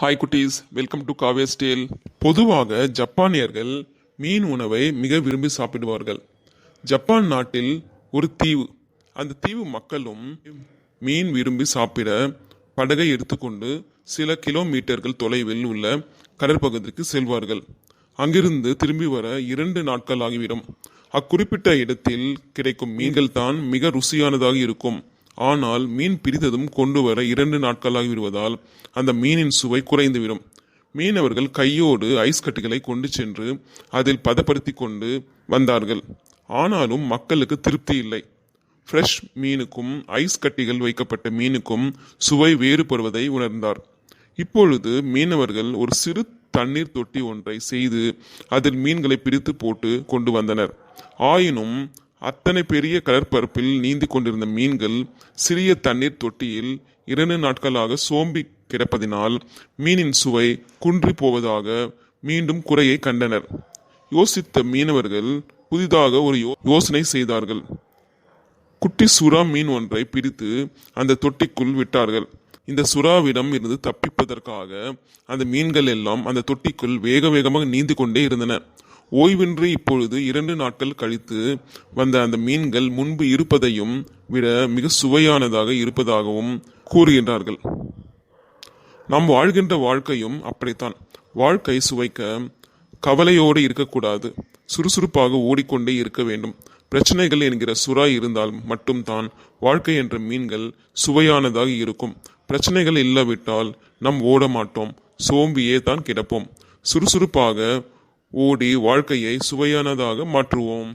Hi குட்டீஸ். Welcome to காவே ஸ்டேல் பொதுவாக ஜப்பானியர்கள் மீன் உணவை மிக விரும்பி சாப்பிடுவார்கள். ஜப்பான் நாட்டில் ஒரு தீவு. அந்த தீவு மக்களும் மீன் விரும்பி சாப்பிட படகை எடுத்துக்கொண்டு சில கிலோமீட்டர்கள் தொலைவில் உள்ள கடற்பகுதிக்கு செல்வார்கள். அங்கிருந்து திரும்பி வர இரண்டு நாட்கள் ஆகிவிடும். அக்குறிப்பிட்ட இடத்தில் கிடைக்கும் மீன்கள் தான் மிக ருசியானதாக இருக்கும். ஆனால் மீன் பிரித்ததும் கொண்டு வர இரண்டு நாட்களாகிவிடுவதால் அந்த மீனின் சுவை குறைந்துவிடும். மீனவர்கள் கையோடு ஐஸ் கட்டிகளை கொண்டு சென்று அதில் பதப்படுத்தி கொண்டு வந்தார்கள். ஆனாலும் மக்களுக்கு திருப்தி இல்லை. ஃப்ரெஷ் மீனுக்கும் ஐஸ் கட்டிகள் வைக்கப்பட்ட மீனுக்கும் சுவை வேறுபடுவதை உணர்ந்தார். இப்பொழுது மீனவர்கள் ஒரு சிறு தண்ணீர் தொட்டி ஒன்றை செய்து அதில் மீன்களை பிரித்து போட்டு கொண்டு வந்தனர். ஆயினும் அத்தனை பெரிய கடற்பரப்பில் நீந்தி கொண்டிருந்த மீன்கள் சிறிய தண்ணீர் தொட்டியில் இரண்டு நாட்களாக சோம்பி கிடப்பதினால் மீனின் சுவை குன்றி போவதாக மீண்டும் குறையை கண்டனர். யோசித்த மீனவர்கள் புதிதாக ஒரு யோ- யோசனை செய்தார்கள். குட்டி சுறா மீன் ஒன்றை பிரித்து அந்த தொட்டிக்குள் விட்டார்கள். இந்த சுறாவிடம் இருந்து தப்பிப்பதற்காக அந்த மீன்கள் எல்லாம் அந்த தொட்டிக்குள் வேக வேகமாக நீந்தி கொண்டே இருந்தன. ஓய்வின்றி இப்பொழுது இரண்டு நாட்கள் கழித்து வந்த அந்த மீன்கள் முன்பு இருப்பதையும் விட மிக சுவையானதாக இருப்பதாகவும் கூறுகின்றார்கள். நாம் வாழ்கின்ற வாழ்க்கையும் அப்படித்தான். வாழ்க்கை சுவைக்க கவலையோடு இருக்கக்கூடாது. சுறுசுறுப்பாக ஓடிக்கொண்டே இருக்க வேண்டும். பிரச்சனைகள் என்கிற சுறா இருந்தால் மட்டும்தான் வாழ்க்கை என்ற மீன்கள் சுவையானதாக இருக்கும். பிரச்சனைகள் இல்லாவிட்டால் நாம் ஓட மாட்டோம் சோம்பியே தான் கிடப்போம். சுறுசுறுப்பாக ஓடி வாழ்க்கையை சுவையானதாக மாற்றுவோம்.